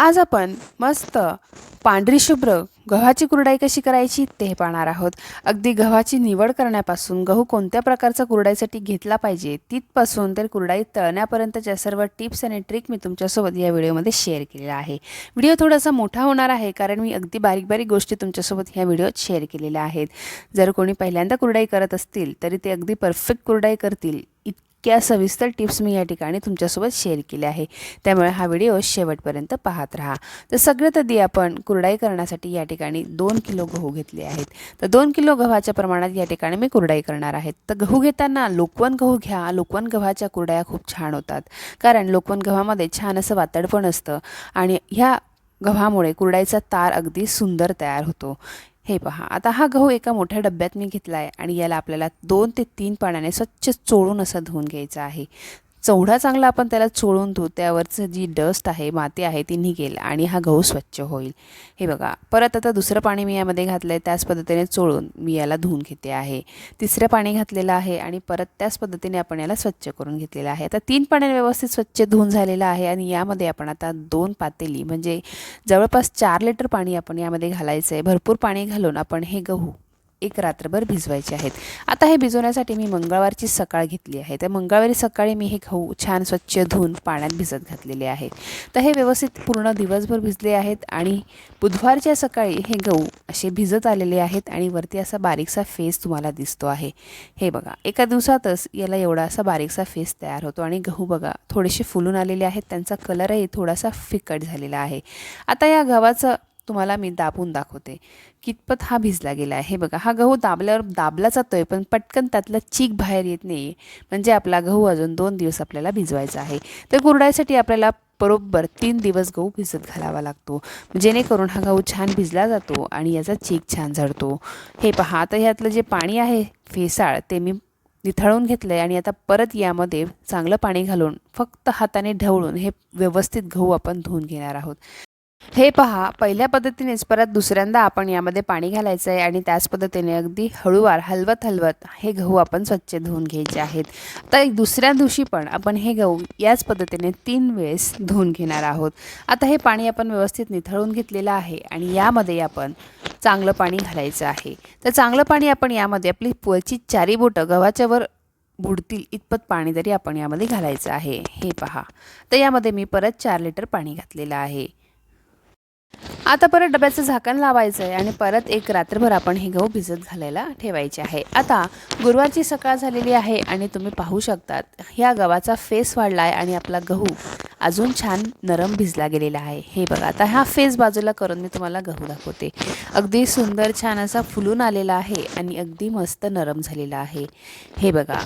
आज आपण मस्त पांढरी शुभ्र गव्हाची कुरडाई कशी करायची ते पाहणार आहोत. अगदी गव्हाची निवड करण्यापासून गहू कोणत्या प्रकारचा कुरडाईसाठी घेतला पाहिजे तिथपासून तर कुरडाई तळण्यापर्यंतच्या सर्व टिप्स आणि ट्रिक मी तुमच्यासोबत या व्हिडिओमध्ये शेअर केलेला आहे. व्हिडिओ थोडासा मोठा होणार आहे कारण मी अगदी बारीक बारीक गोष्टी तुमच्यासोबत ह्या व्हिडिओत शेअर केलेल्या आहेत. जर कोणी पहिल्यांदा कुरडाई करत असतील तरी ते अगदी परफेक्ट कुरडाई करतील. इतक्या सविस्तर टिप्स मी या ठिकाणी तुमच्यासोबत शेअर केल्या आहे. त्यामुळे हा व्हिडिओ शेवटपर्यंत पाहत राहा. तर सगळ्यात आधी आपण कुरडाई करण्यासाठी या ठिकाणी दोन किलो गहू घेतले आहेत. तर दोन किलो गव्हाच्या प्रमाणात या ठिकाणी मी कुरडाई करणार आहेत तर गहू घेताना लोकवन गहू घ्या. लोकवन गव्हाच्या कुरड्या खूप छान होतात. कारण लोकवन गव्हामध्ये छान असं वातड पण असतं आणि ह्या गव्हामुळे कुरडाईचा तार अगदी सुंदर तयार होतो. हे पहा आता हा गहू एका मोठ्या डब्यात मी घेतला आहे आणि याला आपल्याला दोन ते तीन पाण्याने स्वच्छ चोळून असा धुवून घ्यायचा आहे. चवढा चांगला आपण त्याला चोळून धुऊ त्यावरचं जी डस्ट आहे माती आहे ती निघेल आणि हा गहू स्वच्छ होईल. हे बघा परत आता दुसरं पाणी मी यामध्ये घातलं आहे त्याच पद्धतीने चोळून मी याला धुवून घेते आहे. तिसरं पाणी घातलेलं आहे आणि परत त्याच पद्धतीने आपण याला स्वच्छ करून घेतलेलं आहे. आता तीन पाण्याने व्यवस्थित स्वच्छ धुवून झालेलं आहे आणि यामध्ये आपण आता दोन पातेली म्हणजे जवळपास चार लिटर पाणी आपण यामध्ये घालायचं आहे भरपूर पाणी घालून आपण हे गहू एक रात्रभर भिजवायचे आहेत. आता हे भिजवण्यासाठी मी मंगळवारची सकाळ घेतली आहे. तर मंगळवारी सकाळी मी हे गहू छान स्वच्छ धुवून पाण्यात भिजत घातलेले आहे. तर हे व्यवस्थित पूर्ण दिवसभर भिजले आहेत आणि बुधवारच्या सकाळी हे गहू असे भिजत आलेले आहेत आणि वरती असा बारीकसा फेस तुम्हाला दिसतो आहे. हे बघा एका दिवसातच याला एवढा असा बारीकसा फेस तयार होतो आणि गहू बघा थोडेसे फुलून आलेले आहेत. त्यांचा कलरही थोडासा फिकट झालेला आहे. आता या गव्हाचं तुम्हाला मी दाबून दाखवते. कितपत हा भिजला गेला आहे. हे बघा हा गहू दाबल्यावर दाबला जातो आहे पण पटकन त्यातला चीक बाहेर येत नाही म्हणजे आपला गहू अजून दोन दिवस आपल्याला भिजवायचा आहे. तर कुरडायसाठी आपल्याला बरोबर तीन दिवस गहू भिजत घालावा लागतो. जेणेकरून हा गहू छान भिजला जातो आणि याचा चीक छान झडतो. हे पहा आता ह्यातलं जे पाणी आहे फेसाळ ते मी निथळून घेतलं आहे आणि आता परत यामध्ये चांगलं पाणी घालून फक्त हाताने ढवळून हे व्यवस्थित गहू आपण धुवून घेणार आहोत. हे पहा पहिल्या पद्धतीनेच परत दुसऱ्यांदा आपण यामध्ये पाणी घालायचं आहे आणि त्याच पद्धतीने अगदी हळूवार हलवत हलवत हे गहू आपण स्वच्छ धुवून घ्यायचे आहेत. तर दुसऱ्या दिवशी पण आपण हे गहू याच पद्धतीने तीन वेळेस धुवून घेणार आहोत. आता हे पाणी आपण व्यवस्थित निथळून घेतलेलं आहे आणि यामध्ये आपण चांगलं पाणी घालायचं आहे. तर चांगलं पाणी आपण यामध्ये आपली पुळची चारी बोटं गव्हाच्यावर बुडतील इतपत पाणी तरी आपण यामध्ये घालायचं आहे. हे पहा. तर यामध्ये मी परत चार लिटर पाणी घातलेलं आहे. आता परत डब्याचं झाकण लावायचं आहे आणि परत एक रात्रभर आपण हे गहू भिजत घालायला ठेवायचे आहे. आता गुरुवारची सकाळ झालेली आहे आणि तुम्ही पाहू शकतात ह्या गव्हाचा फेस वाढला आहे आणि आपला गहू अजून छान नरम भिजला गेलेला आहे. हे बघा आता हा फेस बाजूला करून मी तुम्हाला गहू दाखवते. अगदी सुंदर छान असा फुलून आलेला आहे आणि अगदी मस्त नरम झालेला आहे. हे बघा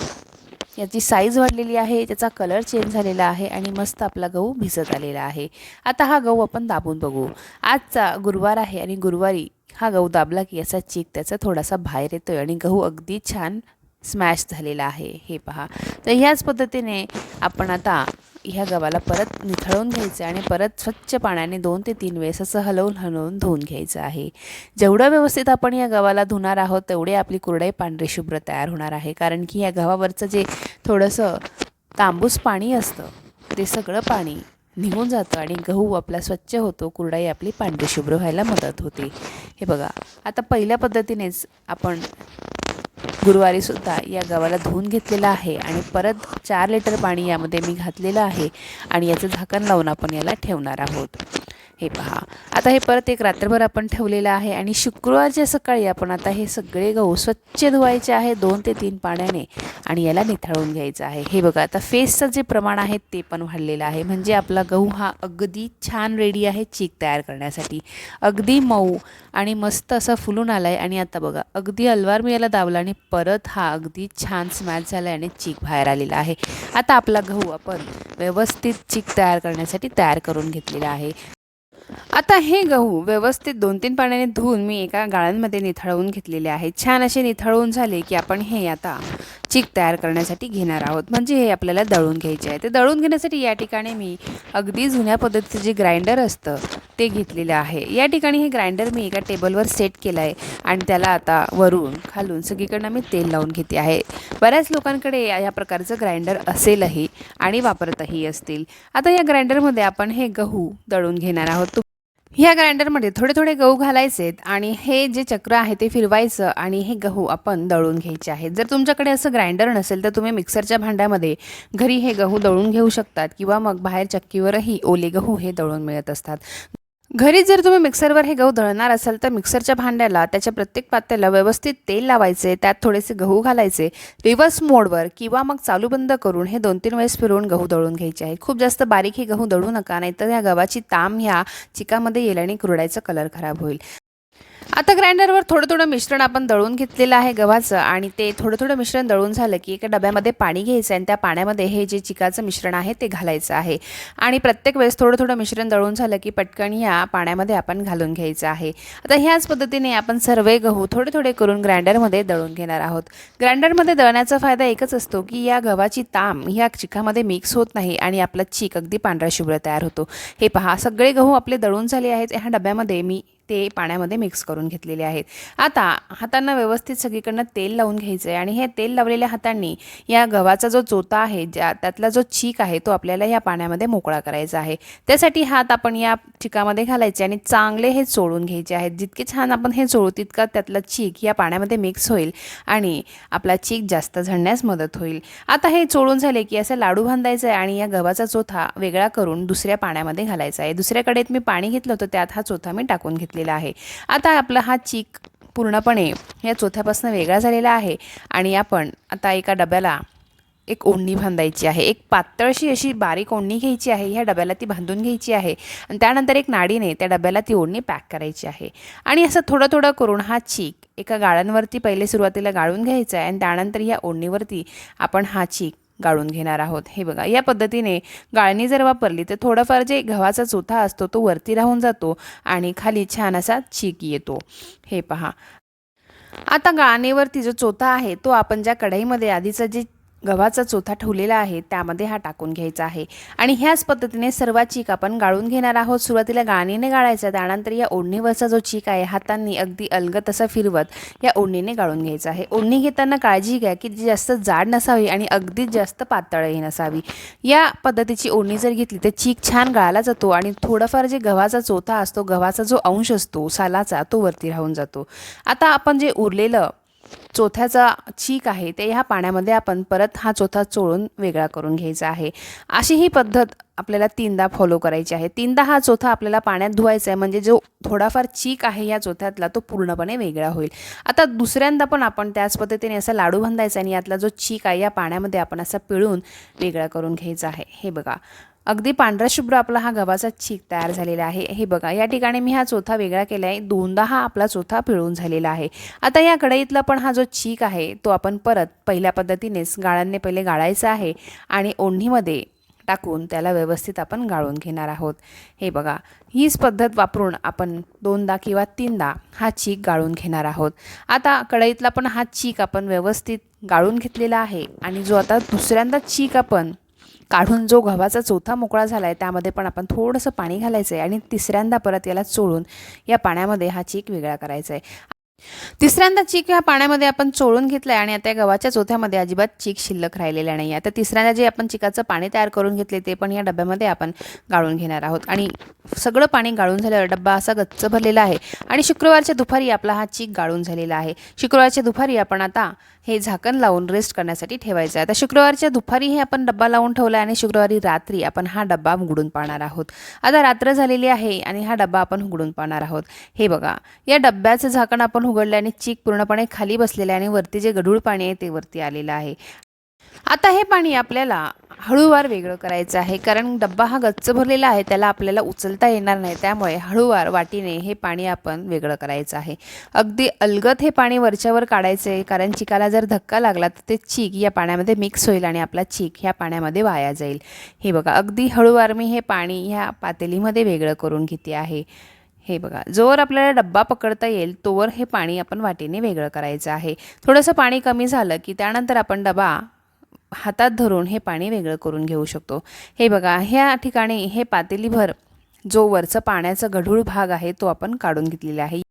याची साईज वाढलेली आहे त्याचा कलर चेंज झालेला आहे आणि मस्त आपला गहू भिजत आलेला आहे. आता हा गहू आपण दाबून बघू. आजचा गुरुवार आहे आणि गुरुवारी हा गहू दाबला की याचा चीक त्याचा थोडासा बाहेर येतोय आणि गहू अगदी छान स्मॅश झालेला आहे हे पहा. तर ह्याच पद्धतीने आपण आता ह्या गव्हाला परत निथळून घ्यायचं आणि परत स्वच्छ पाण्याने दोन ते तीन वेळेस असं हलवून हलवून धुवून घ्यायचं आहे. जेवढं व्यवस्थित आपण या गव्हाला धुणार आहोत तेवढे आपली कुरडई पांढरी शुभ्र तयार होणार आहे. कारण की या गव्हावरचं जे थोडंसं तांबूस पाणी असतं ते सगळं पाणी निघून जातं आणि गहू आपला स्वच्छ होतो कुरडाई आपली पांढरी शुभ्र व्हायला मदत होते. हे बघा आता पहिल्या पद्धतीनेच आपण गुरुवारी सुद्धा या गव्हाला धुवून घेतलेला आहे आणि परत चार लिटर पाणी यामध्ये मी घातलेलं आहे आणि याचं झाकण लावून आपण याला ठेवणार आहोत. हे पहा. आता हे परत एक रात्रभर आपण ठेवलेलं आहे आणि शुक्रवारच्या सकाळी आपण आता हे सगळे गहू स्वच्छ धुवायचे आहे दोन ते तीन पाण्याने आणि याला निथाळून घ्यायचं आहे. हे बघा आता फेसचं जे प्रमाण आहे ते पण वाढलेलं आहे. म्हणजे आपला गहू हा अगदी छान रेडी आहे चीक तयार करण्यासाठी. अगदी मऊ आणि मस्त असा फुलून आला आहे आणि आता बघा अगदी अलवार मी याला दाबला आणि परत हा अगदी छान स्मॅच झाला आहे आणि चीक बाहेर आलेला आहे. आता आपला गहू आपण व्यवस्थित चीक तयार करण्यासाठी तयार करून घेतलेला आहे. आता हे गहू व्यवस्थित दोन तीन पाण्याने धुवून मी एका गाळ्यांमध्ये निथळवून घेतलेले आहेत छान असे निथळवून झाले की आपण हे आता चीक तयार करण्यासाठी घेणार आहोत. म्हणजे हे आपल्याला दळून घ्यायचे आहे. ते दळून घेण्यासाठी या ठिकाणी मी अगदी जुन्या पद्धतीचं जे ग्राइंडर असतं ते घेतलेलं आहे. या ठिकाणी हे ग्राइंडर मी एका टेबलवर सेट केलं आहे आणि त्याला आता वरून खालून सगळीकडनं मी तेल लावून घेते आहे. बऱ्याच लोकांकडे या या प्रकारचं ग्राइंडर असेलही आणि वापरतही असतील. आता या ग्राइंडरमध्ये आपण हे गहू दळून घेणार आहोत. ह्या ग्राइंडरमध्ये थोडे थोडे गहू घालायचेत आणि हे जे चक्र आहे ते फिरवायचं आणि हे गहू आपण दळून घ्यायचे आहेत. जर तुमच्याकडे असं ग्राइंडर नसेल तर तुम्ही मिक्सरच्या भांड्यामध्ये घरी हे गहू दळून घेऊ शकतात किंवा मग बाहेर चक्कीवरही ओले गहू हे दळून मिळत असतात. घरी जर तुम्ही मिक्सरवर हे गहू दळणार असाल तर मिक्सरच्या भांड्याला त्याच्या प्रत्येक पात्याला व्यवस्थित तेल लावायचे त्यात थोडेसे गहू घालायचे रिव्हर्स मोडवर किंवा मग चालू बंद करून हे दोन तीन वेळेस फिरवून गहू दळून घ्यायचे आहे. खूप जास्त बारीक हे गहू दळू नका नाहीतर या गव्हाची ताम ह्या चिकामध्ये येईल आणि कुरडायचा कलर खराब होईल. आता ग्राइंडरवर थोडं थोडं मिश्रण आपण दळून घेतलेलं आहे गव्हाचं आणि ते थोडं थोडं मिश्रण दळून झालं की एका डब्यामध्ये पाणी घ्यायचं आणि त्या पाण्यामध्ये हे जे चिकाचं मिश्रण आहे ते घालायचं आहे. आणि प्रत्येक वेळेस थोडं थोडं मिश्रण दळून झालं की पटकन ह्या पाण्यामध्ये आपण घालून घ्यायचं आहे. आता ह्याच पद्धतीने आपण सर्व गहू थोडे थोडे करून ग्राइंडरमध्ये दळून घेणार आहोत. ग्राइंडरमध्ये दळण्याचा फायदा एकच असतो की या गव्हाची ताम ह्या चिकामध्ये मिक्स होत नाही आणि आपला चीक अगदी पांढरा शुभ्र तयार होतो. हे पहा सगळे गहू आपले दळून झाले आहेत. ह्या डब्यामध्ये मी ते पाण्यामध्ये मिक्स करून घेतलेले आहेत. आता हातांना व्यवस्थित सगळीकडनं तेल लावून घ्यायचं आहे आणि हे तेल लावलेल्या हातांनी या गव्हाचा जो चोता आहे ज्या त्यातला जो चीक आहे तो आपल्याला या पाण्यामध्ये मोकळा करायचा आहे. त्यासाठी हात आपण या चिकामध्ये घालायचे आणि चांगले हे चोळून घ्यायचे आहेत. जितके छान आपण हे चोळू तितका त्यातला चीक या पाण्यामध्ये मिक्स होईल आणि आपला चीक जास्त झडण्यास मदत होईल. आता हे चोळून झाले की असं लाडू बांधायचं आहे आणि या गव्हाचा चोथा वेगळा करून दुसऱ्या पाण्यामध्ये घालायचा आहे. दुसऱ्याकडे मी पाणी घेतलं होतं त्यात हा चोथा मी टाकून घेतलेला आहे. आता आपला हा चीक पूर्णपणे या चोथ्यापासून वेगळा झालेला आहे आणि आपण आता एका डब्याला एक ओढणी बांधायची आहे. एक पातळशी अशी बारीक ओढणी घ्यायची आहे. ह्या डब्याला ती बांधून घ्यायची आहे आणि त्यानंतर एक नाडीने त्या डब्याला ती ओढणी पॅक करायची आहे. आणि असं थोडं थोडं करून हा चीक एका गाळ्यांवरती पहिले सुरुवातीला गाळून घ्यायचा आहे आणि त्यानंतर ह्या ओढणीवरती आपण हा चीक गाळून घेणार आहोत. हे बघा या पद्धतीने गाळणी जर वापरली तर थोडंफार जे गव्हाचा चोथा असतो तो वरती राहून जातो आणि खाली छान असा चीक येतो. हे पहा. आता गाळणीवरती जो चोथा आहे तो आपण ज्या कढईमध्ये आधीचं जे गव्हाचा चोथा ठेवलेला आहे त्यामध्ये हा टाकून घ्यायचा आहे. आणि ह्याच पद्धतीने सर्व चीक आपण गाळून घेणार आहोत. सुरुवातीला गाळणीने गाळायचा त्यानंतर या ओढणीवरचा जो चीक आहे हातांनी अगदी अलगत असा फिरवत या ओढणीने गाळून घ्यायचा आहे. ओढणी घेताना काळजी घ्या की ती जास्त जाड नसावी आणि अगदीच जास्त पातळही नसावी. या पद्धतीची ओढणी जर घेतली तर चीक छान गाळला जातो आणि थोडंफार जे गव्हाचा चोथा असतो गव्हाचा जो अंश असतो सालाचा तो वरती राहून जातो. आता आपण जे उरलेलं चोथ्याचा चीक आहे ते ह्या पाण्यामध्ये आपण परत हा चोथा चोळून वेगळा करून घ्यायचा आहे. अशी ही पद्धत आपल्याला तीनदा फॉलो करायची आहे. तीनदा हा चोथा आपल्याला पाण्यात धुवायचा आहे म्हणजे जो थोडाफार चीक आहे या चोथ्यातला तो पूर्णपणे वेगळा होईल. आता दुसऱ्यांदा पण आपण त्याच पद्धतीने असा लाडू बांधायचा आणि यातला जो चीक आहे या पाण्यामध्ये आपण असा पिळून वेगळा करून घ्यायचा आहे. हे बघा. अगदी पांढरा शुभ्र आपला हा गव्हाचा चीक तयार झालेला आहे. हे बघा. या ठिकाणी मी हा चोथा वेगळा केला आहे. दोनदा हा आपला चोथा पिळून झालेला आहे. आता या कढईतला पण हा जो जो चीक आहे तो आपण परत पहिल्या पद्धतीनेच गाळांनी पहिले गाळायचा आहे आणि ओढणीमध्ये टाकून त्याला व्यवस्थित आपण गाळून घेणार आहोत. हे बघा हीच पद्धत वापरून आपण दोनदा किंवा तीनदा हा चीक गाळून घेणार आहोत. आता कढईतला पण हा चीक आपण व्यवस्थित गाळून घेतलेला आहे आणि जो आता दुसऱ्यांदा चीक आपण काढून जो गव्हाचा चौथा मोकळा झाला आहे त्यामध्ये पण आपण थोडंसं पाणी घालायचं आहे आणि तिसऱ्यांदा परत याला चोळून या पाण्यामध्ये हा चीक वेगळा करायचा आहे तिसऱ्यांदा चीक ह्या पाण्यामध्ये आपण चोळून घेतलं आहे आणि आता या गव्हाच्या चोथ्यामध्ये अजिबात चीक शिल्लक राहिलेला नाही आहे तर तिसऱ्यांदा जे आपण चिकाचं पाणी तयार करून घेतले ते पण या डब्यामध्ये आपण गाळून घेणार आहोत. आणि सगळं पाणी गाळून झाल्यावर डब्बा असा गच्च भरलेला आहे आणि शुक्रवारच्या दुपारी आपला हा चीक गाळून झालेला आहे. शुक्रवारच्या दुपारी आपण आता हे झाकण लावून रेस्ट करण्यासाठी ठेवायचं आहे. आता शुक्रवारच्या दुपारी हे आपण डब्बा लावून ठेवला आहे आणि शुक्रवारी रात्री आपण हा डब्बा उघडून पाहणार आहोत. आता रात्र झालेली आहे आणि हा डब्बा आपण उघडून पाहणार आहोत. हे बघा या डब्याचं झाकण आपण तोंड उघडल्याने चीक पूर्णपणे खाली बसलेलं आहे आणि वरती जे गढूळ पाणी आहे ते वरती आलेलं आहे. आता हे पाणी आपल्याला हळूवार वेगळं करायचं आहे. कारण डब्बा हा गच्च भरलेला आहे त्याला आपल्याला उचलता येणार नाही. त्यामुळे हळूवार वाटीने हे पाणी आपण वेगळं करायचं आहे. अगदी अलगत हे पाणी वरच्यावर काढायचं आहे. कारण चिकाला जर धक्का लागला तर ते चीक या पाण्यामध्ये मिक्स होईल आणि आपला चीक ह्या पाण्यामध्ये वाया जाईल. हे बघा अगदी हळूवार मी हे पाणी ह्या पातेलीमध्ये वेगळं करून घेते आहे. हे बघा जोवर आपल्याला डब्बा पकडता येईल तोवर हे पाणी आपण वाटीने वेगळं करायचं आहे. थोडंसं पाणी कमी झालं की त्यानंतर आपण डबा हातात धरून हे पाणी वेगळं करून घेऊ शकतो. हे बघा ह्या ठिकाणी हे पातेलीभर जो वरचं पाण्याचा गढूळ भाग आहे तो आपण काढून घेतलेला आहे.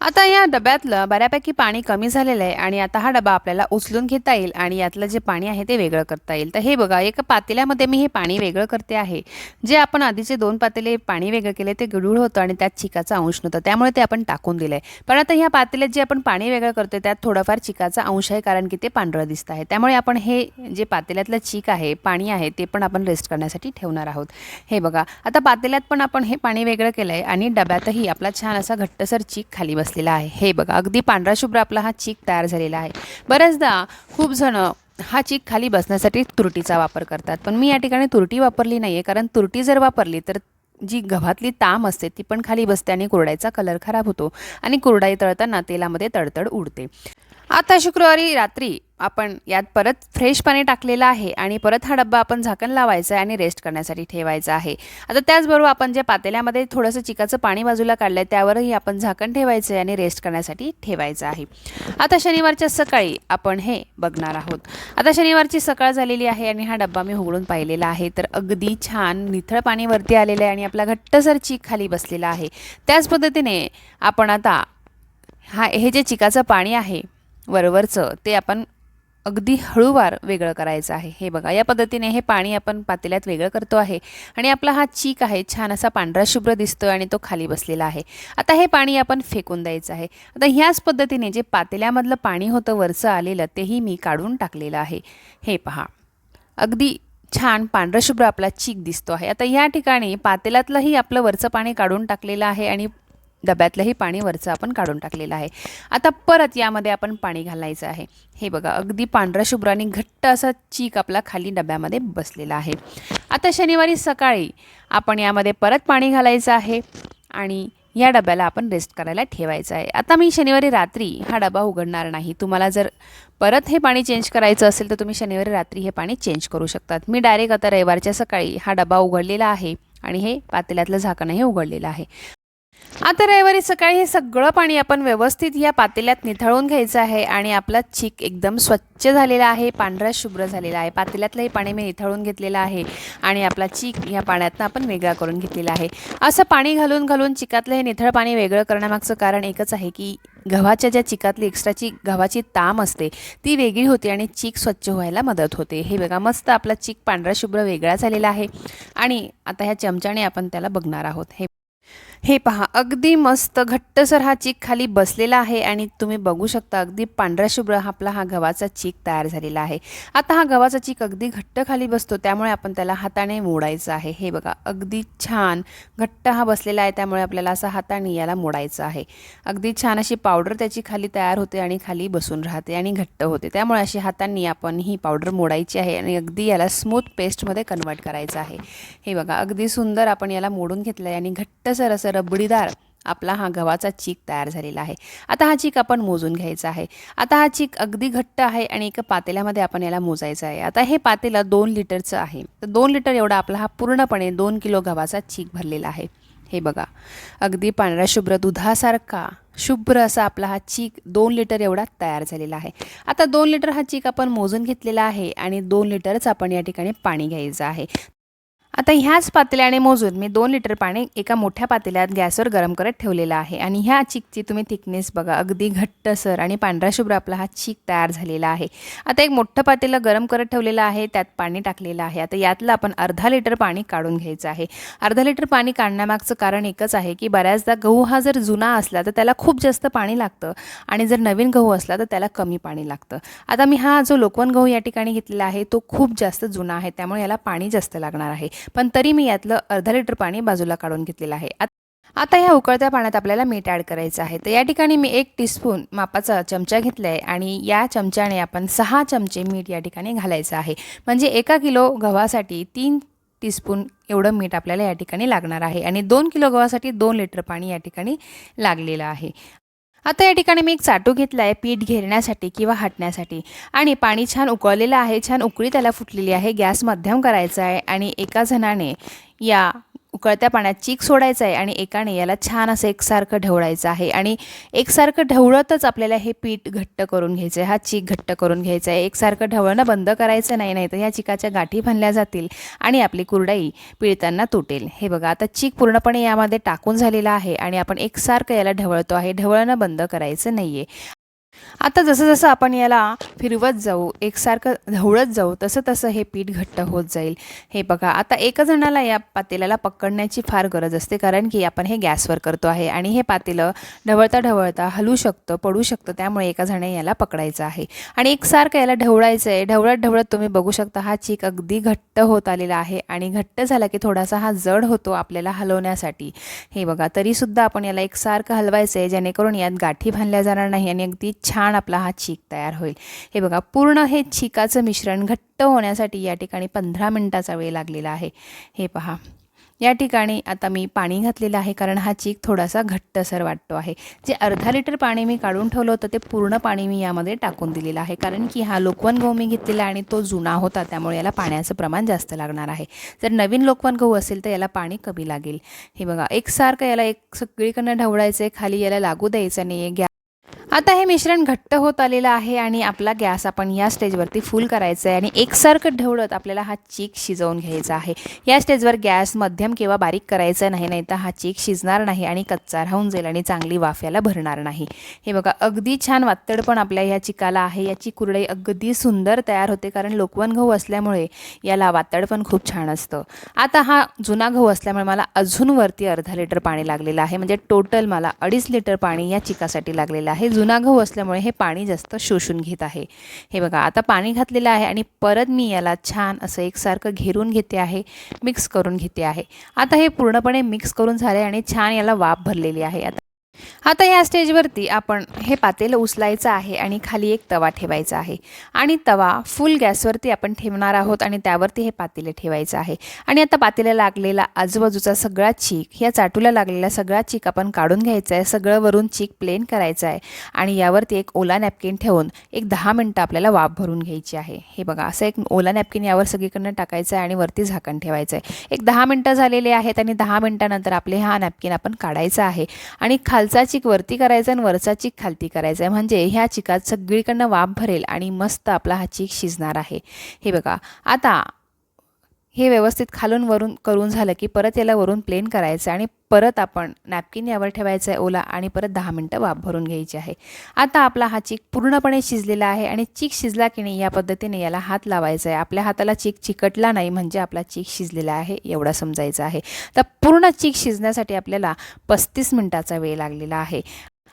आता या डब्यातलं बऱ्यापैकी पाणी कमी झालेलं आहे आणि आता हा डबा आपल्याला उचलून घेता येईल आणि यातलं जे पाणी आहे ते वेगळं करता येईल. तर हे बघा एका पातेल्यामध्ये मी हे पाणी वेगळं करते आहे. जे आपण आधीचे दोन पातेले पाणी वेगळं केले ते गडूळ होतं आणि त्यात चिकाचा अंश नव्हता. त्यामुळे ते आपण टाकून दिलं आहे पण आता ह्या पातेल्यात जे आपण पाणी वेगळं करतो त्यात थोडाफार चिकाचा अंश आहे कारण की ते पांढरं दिसत आहे. त्यामुळे आपण हे जे पातेल्यातलं चीक आहे पाणी आहे ते पण आपण रेस्ट करण्यासाठी ठेवणार आहोत. हे बघा आता पातेल्यात पण आपण हे पाणी वेगळं केलं आहे आणि डब्यातही आपला छान असा घट्टसर चीक खाली असलेला आहे. हे बघा अगदी पांढरा शुभ्र आपला हा चीक तयार झालेला आहे. बऱ्याचदा खूप जण हा चीक खाली बसण्यासाठी तुरटीचा वापर करतात. पण मी या ठिकाणी तुरटी वापरली नाही आहे कारण तुरटी जर वापरली तर जी गव्हातली ताम असते ती पण खाली बसते आणि कुरडाईचा कलर खराब होतो आणि कुरडाई तळताना तेलामध्ये तडतड उडते. आता शुक्रवारी रात्री आपण यात परत फ्रेश पाणी टाकलेलं आहे आणि परत हा डब्बा आपण झाकण लावायचा आहे आणि रेस्ट करण्यासाठी ठेवायचा आहे. आता त्याचबरोबर आपण जे पातेल्यामध्ये थोडंसं चिकाचं पाणी बाजूला काढलं आहे त्यावरही आपण झाकण ठेवायचं आहे आणि रेस्ट करण्यासाठी ठेवायचं आहे. आता शनिवारच्या सकाळी आपण हे बघणार आहोत. आता शनिवारची सकाळ झालेली आहे आणि हा डब्बा मी उघडून पाहिलेला आहे. तर अगदी छान निथळ पाणी वरती आलेलं आहे आणि आपला घट्टसर चीक खाली बसलेला आहे. त्याच पद्धतीने आपण आता हा हे जे चिकाचं पाणी आहे वरवरचं ते आपण अगदी हळूवार वेगळं करायचं आहे. हे बघा या पद्धतीने हे पाणी आपण पातेल्यात वेगळं करतो आहे. आणि आपला हा चीक आहे छान असा पांढरा शुभ्र दिसतो आणि तो खाली बसलेला आहे. आता हे पाणी आपण फेकून द्यायचं आहे. आता ह्याच पद्धतीने जे पातेल्यामधलं पाणी होतं वरचं आलेलं तेही मी काढून टाकलेलं आहे. हे पहा अगदी छान पांढरशुभ्र आपला चीक दिसतो आहे. आता या ठिकाणी पातेल्यातलंही आपलं वरचं पाणी काढून टाकलेलं आहे आणि डब्यातलंही पाणी वरचं आपण काढून टाकलेलं आहे. आता परत यामध्ये आपण पाणी घालायचं आहे. हे बघा अगदी पांढरा शुभ्राने घट्ट असा चीक आपला खाली डब्यामध्ये बसलेला आहे. आता शनिवारी सकाळी आपण यामध्ये परत पाणी घालायचं आहे आणि या डब्याला आपण रेस्ट करायला ठेवायचं आहे. आता मी शनिवारी रात्री हा डबा उघडणार नाही. तुम्हाला जर परत हे पाणी चेंज करायचं असेल तर तुम्ही शनिवारी रात्री हे पाणी चेंज करू शकतात. मी डायरेक्ट आता रविवारच्या सकाळी हा डबा उघडलेला आहे आणि हे पातेल्यातलं झाकणही उघडलेलं आहे. आता रविवारी सकाळी हे सगळं पाणी आपण व्यवस्थित या पातेल्यात निथळून घ्यायचं आहे आणि आपला चीक एकदम स्वच्छ झालेला आहे पांढरा शुभ्र झालेला आहे. पातेल्यातलं हे पाणी मी निथळून घेतलेलं आहे आणि आपला चीक या पाण्यातनं आपण वेगळा करून घेतलेला आहे. असं पाणी घालून घालून चिकातलं हे निथळ पाणी वेगळं करण्यामागचं कारण एकच आहे की गव्हाच्या ज्या चिकातली एक्स्ट्राची गव्हाची ताम असते ती वेगळी होते आणि चीक स्वच्छ व्हायला मदत होते. हे बघा मस्त आपला चीक पांढरा शुभ्र वेगळा झालेला आहे आणि आता ह्या चमच्याने आपण त्याला बघणार आहोत. हे हे पहा अगदी मस्त घट्टसर हा चीक खाली बसलेला आहे आणि तुम्ही बघू शकता अगदी पांढरा शुभ्र हा आपला हा गव्हाचा चीक तयार झालेला आहे. आता हा गव्हाचा चीक अगदी घट्ट खाली बसतो त्यामुळे आपण त्याला हाताने मोडायचं आहे. हे बघा अगदी छान घट्ट हा बसलेला आहे त्यामुळे आपल्याला असा हाताने याला मोडायचं आहे. अगदी छान अशी पावडर त्याची खाली तयार होते आणि खाली बसून राहते आणि घट्ट होते. त्यामुळे अशी हातांनी आपण ही पावडर मोडायची आहे आणि अगदी याला स्मूथ पेस्टमध्ये कन्वर्ट करायचं आहे. हे बघा अगदी सुंदर आपण याला मोडून घेतलं आहे आणि घट्टसर असं रबडीदार आपला हा गव्हाचा चीक तयार झालेला आहे. आता हा चीक आपण मोजून घ्यायचा आहे. आता हा चीक अगदी घट्ट आहे आणि एका पातेल्यामध्ये आपण याला मोजायचं आहे. आता हे पातेलं दोन लिटरचं आहे. तर दोन लिटर एवढा आपला हा पूर्णपणे दोन किलो गव्हाचा चीक भरलेला आहे. हे बघा. अगदी पांढरा शुभ्र दुधासारखा शुभ्र असा आपला हा चीक दोन लिटर एवढा तयार झालेला आहे. आता दोन लिटर हा चीक आपण मोजून घेतलेला आहे आणि दोन लिटरच आपण या ठिकाणी पाणी घ्यायचं आहे. आता ह्याच पातेल्याने मोजून मी दोन लिटर पाणी एका मोठ्या पातेल्यात गॅसवर गरम करत ठेवलेलं आहे. आणि ह्या चिकची तुम्ही थिकनेस बघा अगदी घट्टसर आणि पांढरा शुभ्र आपला हा चीक तयार झालेला आहे. आता एक मोठं पातेलं गरम करत ठेवलेलं आहे त्यात पाणी टाकलेलं आहे. आता यातलं आपण अर्धा लिटर पाणी काढून घ्यायचं आहे. अर्धा लिटर पाणी काढण्यामागचं कारण एकच आहे की बऱ्याचदा गहू हा जर जुना असला तर त्याला खूप जास्त पाणी लागतं आणि जर नवीन गहू असला तर त्याला कमी पाणी लागतं. आता मी हा जो लोकवन गहू या ठिकाणी घेतलेला आहे तो खूप जास्त जुना आहे त्यामुळे याला पाणी जास्त लागणार आहे. पण तरी मी यातलं अर्धा लिटर पाणी बाजूला काढून घेतलेलं आहे. आत- आता ह्या उकळत्या पाण्यात आपल्याला मीठ ॲड करायचं आहे. तर या ठिकाणी मी एक टीस्पून मापाचा चमचा घेतला आहे आणि या चमच्याने आपण सहा चमचे मीठ या ठिकाणी घालायचं आहे. म्हणजे एका किलो गव्हासाठी तीन टीस्पून एवढं मीठ आपल्याला या ठिकाणी लागणार आहे आणि दोन किलो गव्हासाठी दोन लिटर पाणी या ठिकाणी लागलेलं आहे. आता या ठिकाणी मी एक चाटू घेतला आहे पीठ घेरण्यासाठी किंवा हटण्यासाठी. आणि पाणी छान उकळलेलं आहे छान उकळी त्याला फुटलेली आहे गॅस मध्यम करायचा आहे आणि एका जणाने या उकळत्या पाण्यात चीक सोडायचं आहे आणि एकाने याला छान असं एकसारखं ढवळायचं आहे. आणि एकसारखं ढवळतच आपल्याला हे पीठ घट्ट करून घ्यायचं आहे हा चीक घट्ट करून घ्यायचा आहे एकसारखं ढवळणं बंद करायचं नाही नाही तर ह्या चिकाच्या गाठी बांधल्या जातील आणि आपली कुरडाई पिळताना तुटेल. हे बघा आता चीक पूर्णपणे यामध्ये टाकून झालेला आहे आणि आपण एकसारखं याला ढवळतो आहे. ढवळणं बंद करायचं नाही आहे आता जसं जसं आपण याला फिरवत जाऊ एकसारखं ढवळत जाऊ तसं तसं हे पीठ घट्ट होत जाईल. हे बघा आता एका जणाला या पातेल्याला पकडण्याची फार गरज असते कारण की आपण हे गॅसवर करतो आहे आणि हे पातेलं ढवळता ढवळता हलू शकतं पडू शकतं त्यामुळे एका जणाने याला पकडायचं आहे. आणि एकसारखं याला ढवळायचं आहे ढवळत ढवळत तुम्ही बघू शकता हा चीक अगदी घट्ट होत आलेला आहे आणि घट्ट झाला की थोडासा हा जड होतो आपल्याला हलवण्यासाठी. हे बघा तरीसुद्धा आपण याला एकसारखं हलवायचं आहे जेणेकरून यात गाठी बांधल्या जाणार नाही आणि अगदी छान आपला हा चीक तयार होईल. हे बघा पूर्ण हे चिकाचं मिश्रण घट्ट होण्यासाठी या ठिकाणी पंधरा मिनटाचा वेळ लागलेला आहे. हे पहा. या ठिकाणी आता मी पाणी घातलेलं आहे कारण हा चीक थोडासा घट्टसर वाटतो आहे. जे अर्धा लिटर पाणी मी काढून ठेवलं होतं ते पूर्ण पाणी मी यामध्ये टाकून दिलेलं आहे. कारण की हा लोकवन गहू मी घेतलेला आणि तो जुना होता त्यामुळे याला पाण्याचं प्रमाण जास्त लागणार आहे. जर नवीन लोकवन गहू असेल तर याला पाणी कमी लागेल. हे बघा एकसारखं याला एक सगळीकडनं ढवळायचं आहे खाली याला लागू द्यायचं नाही गॅ आता हे मिश्रण घट्ट होत आलेलं आहे आणि आपला गॅस आपण या स्टेजवरती फुल करायचं आहे आणि एकसारखं ढवळत आपल्याला हा चीक शिजवून घ्यायचा आहे. या स्टेजवर गॅस मध्यम किंवा बारीक करायचा नाही नाही तर हा चीक शिजणार नाही आणि कच्चा राहून जाईल आणि चांगली वाफ्याला भरणार नाही. हे बघा अगदी छान वातड पण आपल्या ह्या चिकाला आहे. याची कुरडई अगदी सुंदर तयार होते कारण लोकवन गहू असल्यामुळे याला वातड पण खूप छान असतं. आता हा जुना गहू असल्यामुळे मला अजून वरती अर्धा लिटर पाणी लागलेलं आहे. म्हणजे टोटल मला अडीच लिटर पाणी या चिकासाठी लागलेलं आहे. जुना गहू असल्यामुळे हे पाणी जास्त शोषून घेत आहे. हे बघा आता पाणी घातलेलं आहे आणि परत मी याला छान असं एकसारखं घेरून घेते आहे मिक्स करून घेते आहे. आता हे पूर्णपणे मिक्स करून झाले आणि छान याला वाफ भरलेली आहे. आता आता या स्टेजवरती आपण हे पातेलं उचलायचं आहे आणि खाली एक तवा ठेवायचा आहे. आणि तवा फुल गॅसवरती आपण ठेवणार आहोत आणि त्यावरती हे पातेले ठेवायचं आहे. आणि आता पातेला लागलेला आजूबाजूचा सगळा चीक या चाटूला लागलेला सगळा चीक आपण काढून घ्यायचा आहे. सगळं वरून चीक प्लेन करायचं आहे. आणि यावरती एक ओला नॅपकिन ठेवून एक दहा मिनटं आपल्याला वाफ भरून घ्यायची आहे. हे बघा असं एक ओला नॅपकिन यावर सगळीकडनं टाकायचं आहे आणि वरती झाकण ठेवायचं आहे. एक दहा मिनटं झालेले आहेत आणि दहा मिनटानंतर आपले हा नॅपकिन आपण काढायचा आहे. आणि खालचा चिक वरती करायचा आणि वरचा चिक खालती करायचा आहे. म्हणजे ह्या चिकात सगळीकडनं वाफ भरेल आणि मस्त आपला हा चिक शिजणार आहे. हे बघा. आता हे व्यवस्थित खालून वरून करून झालं की परत याला वरून प्लेन करायचं आणि परत आपण नॅपकिन यावर ठेवायचं आहे ओला आणि परत दहा मिनटं वाफ भरून घ्यायची आहे. आता आपला हा चीक पूर्णपणे शिजलेला आहे आणि चीक शिजला की नाही या पद्धतीने याला हात लावायचा आहे. आपल्या हाताला चीक चिकटला नाही म्हणजे आपला चीक शिजलेला आहे एवढा समजायचं आहे. तर पूर्ण चीक शिजण्यासाठी आपल्याला पस्तीस मिनटाचा वेळ लागलेला आहे.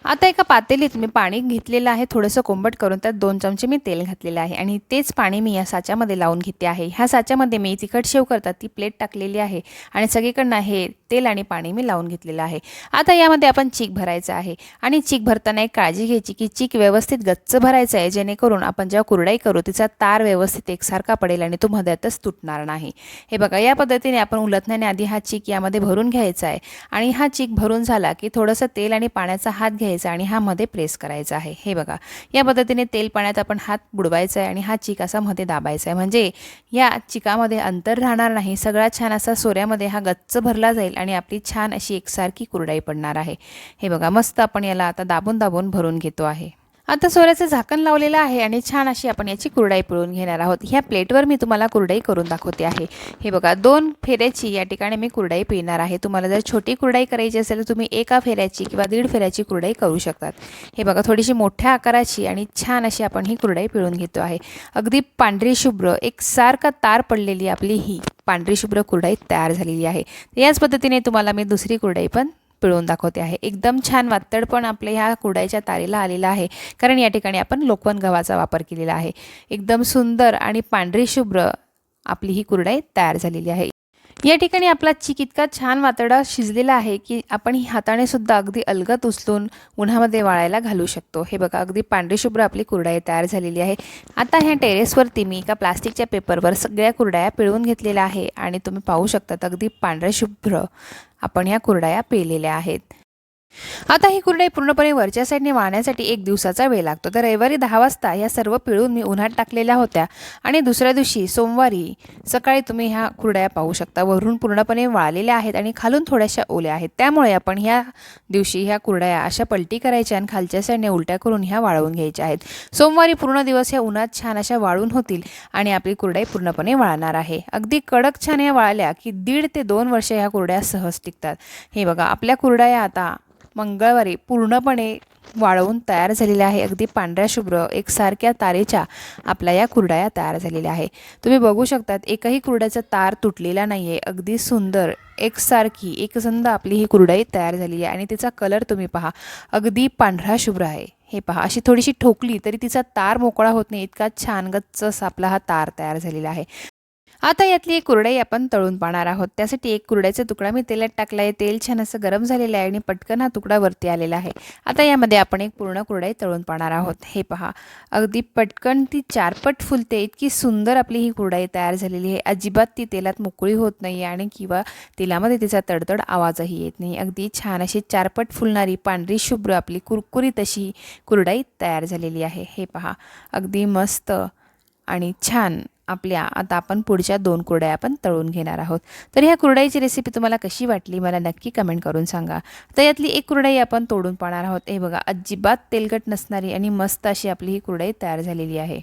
आता एका पातेलीत मी पाणी घेतलेलं आहे. थोडंसं कोंबट करून त्यात दोन चमचे मी तेल घातलेलं आहे. आणि तेच पाणी मी या साच्यामध्ये लावून घेते आहे. ह्या साच्यामध्ये मी तिखट शेव करतात ती प्लेट टाकलेली आहे. आणि सगळीकडनं हे तेल आणि पाणी मी लावून घेतलेलं आहे. आता यामध्ये आपण चीक भरायचं आहे. आणि चीक भरताना एक काळजी घ्यायची की चीक व्यवस्थित गच्च भरायचं आहे. जेणेकरून आपण जेव्हा कुरडाई करू तिचा तार व्यवस्थित एकसारखा पडेल आणि तो मध्यातच तुटणार नाही. हे बघा या पद्धतीने आपण उलटण्याने आधी हा चीक यामध्ये भरून घ्यायचा आहे. आणि हा चीक भरून झाला की थोडंसं तेल आणि पाण्याचा हात घ्यायचा आणि हा मध्ये प्रेस करायचा आहे. हे बघा या पद्धतीने तेल पाण्यात आपण हात बुडवायचा आहे आणि हा चिक असा मध्ये दाबायचा आहे. म्हणजे या चिकामध्ये अंतर राहणार नाही सगळा छान असा सोऱ्यामध्ये हा गच्च भरला जाईल आणि आपली छान अशी एकसारखी कुरडाई पडणार आहे. हे बघा मस्त आपण याला आता दाबून दाबून भरून घेतो आहे. आता सोऱ्याचं झाकण लावलेलं आहे आणि छान अशी आपण याची कुरडाई पिळून घेणार आहोत. ह्या प्लेटवर मी तुम्हाला कुरडाई करून दाखवते आहे. हे बघा दोन फेऱ्याची या ठिकाणी मी कुरडाई पिळणार आहे. तुम्हाला जर छोटी कुरडाई करायची असेल तर तुम्ही एका फेऱ्याची किंवा दीड फेऱ्याची कुरडाई करू शकतात. हे बघा थोडीशी मोठ्या आकाराची आणि छान अशी आपण ही कुरडाई पिळून घेतो आहे. अगदी पांढरी शुभ्र एक सारखा तार पडलेली आपली ही पांढरी शुभ्र कुरडाई तयार झालेली आहे. याच पद्धतीने तुम्हाला मी दुसरी कुरडाई पण पिळून दाखवते आहे. एकदम छान वातड पण आपल्या ह्या कुरडाईच्या तारेला आलेला आहे. कारण या ठिकाणी आपण लोकवन गव्हाचा वापर केलेला आहे. एकदम सुंदर आणि पांढरी शुभ्र आपली ही कुरडाई तयार झालेली आहे. या ठिकाणी आपला चिक इतका छान वातडा शिजलेला आहे की आपण ही हाताने सुद्धा अगदी अलगत उचलून उन्हामध्ये वाळायला घालू शकतो. हे बघा अगदी पांढरी शुभ्र आपली कुरडाई तयार झालेली आहे. आता ह्या टेरेसवरती मी एका प्लास्टिकच्या पेपरवर सगळ्या कुरड्या पिळवून घेतलेल्या आहे आणि तुम्ही पाहू शकतात अगदी पांढऱ्या शुभ्र आपण ह्या कुरड्या पिळलेल्या आहेत. आता ही कुरडई पूर्णपणे वरच्या साईडने वाळण्यासाठी एक दिवसाचा वेळ लागतो. तर रविवारी दहा वाजता ह्या सर्व पिळून मी उन्हात टाकलेल्या होत्या आणि दुसऱ्या दिवशी सोमवारी सकाळी तुम्ही ह्या कुरड्या पाहू शकता. वरून पूर्णपणे वाळलेल्या आहेत आणि खालून थोड्याशा ओल्या आहेत. त्यामुळे आपण ह्या दिवशी ह्या कुरड्या अशा पलटी करायच्या आणि खालच्या साईडने उलट्या करून ह्या वाळवून घ्यायच्या आहेत. सोमवारी पूर्ण दिवस ह्या उन्हात छान अशा वाळून होतील आणि आपली कुरडाई पूर्णपणे वाळणार आहे. अगदी कडक छान या वाळल्या की दीड ते दोन वर्ष ह्या कुरड्या सहज टिकतात. हे बघा आपल्या कुरड्या आता मंगळवारी पूर्णपणे वाळवून तयार झालेले आहे. अगदी पांढऱ्या शुभ्र एकसारख्या तारेच्या आपल्या या कुरडाया तयार झालेल्या आहे. तुम्ही बघू शकतात एकही कुरड्याचा तार तुटलेला नाही आहे अगदी सुंदर एकसारखी एकसंध आपली ही कुरडाई तयार झालेली आहे. आणि तिचा कलर तुम्ही पहा. अगदी पांढरा शुभ्र आहे. हे पहा. अशी थोडीशी ठोकली तरी तिचा तार मोकळा होत नाही. इतका छान गच्च असा आपला हा तार तयार झालेला आहे. आता यातली एक कुरडई आपण तळून पाहणार आहोत. त्यासाठी एक कुरड्याचा तुकडा मी तेलात टाकला आहे. तेल छान असं गरम झालेलं आहे आणि पटकन हा तुकडा वरती आलेला आहे. आता यामध्ये आपण एक पूर्ण कुरडई तळून पाहणार आहोत. हे पहा. अगदी पटकन ती चारपट फुलते. इतकी सुंदर आपली ही कुरडई तयार झालेली आहे. अजिबात ती तेलात मोकळी होत नाही आणि किंवा तेलामध्ये तिचा तडतड आवाजही येत नाही. अगदी छान अशी चारपट फुलणारी पांढरी शुभ्र आपली कुरकुरीत अशी कुरडई तयार झालेली आहे. हे पहा. अगदी मस्त आणि छान आपल्या आता आपण पुढच्या दोन कुरड्या आपण तळून घेणार आहोत. तर ह्या कुरडाईची रेसिपी तुम्हाला कशी वाटली मला नक्की कमेंट करून सांगा. तर यातली एक कुरडाई आपण तोडून पाहणार आहोत. हे बघा अजिबात तेलकट नसणारी आणि मस्त अशी आपली ही कुरडई तयार झालेली आहे.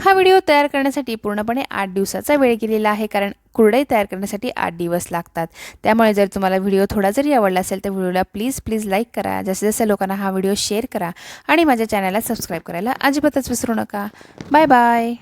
हा व्हिडिओ तयार करण्यासाठी पूर्णपणे आठ दिवसाचा वेळ गेलेला आहे कारण कुरडई तयार करण्यासाठी आठ दिवस लागतात. त्यामुळे जर तुम्हाला व्हिडिओ थोडा जरी आवडला असेल तर व्हिडिओला प्लीज प्लीज लाईक करा. जास्तीत जास्त लोकांना हा व्हिडिओ शेअर करा आणि माझ्या चॅनलला सबस्क्राईब करायला अजिबातच विसरू नका. Bye bye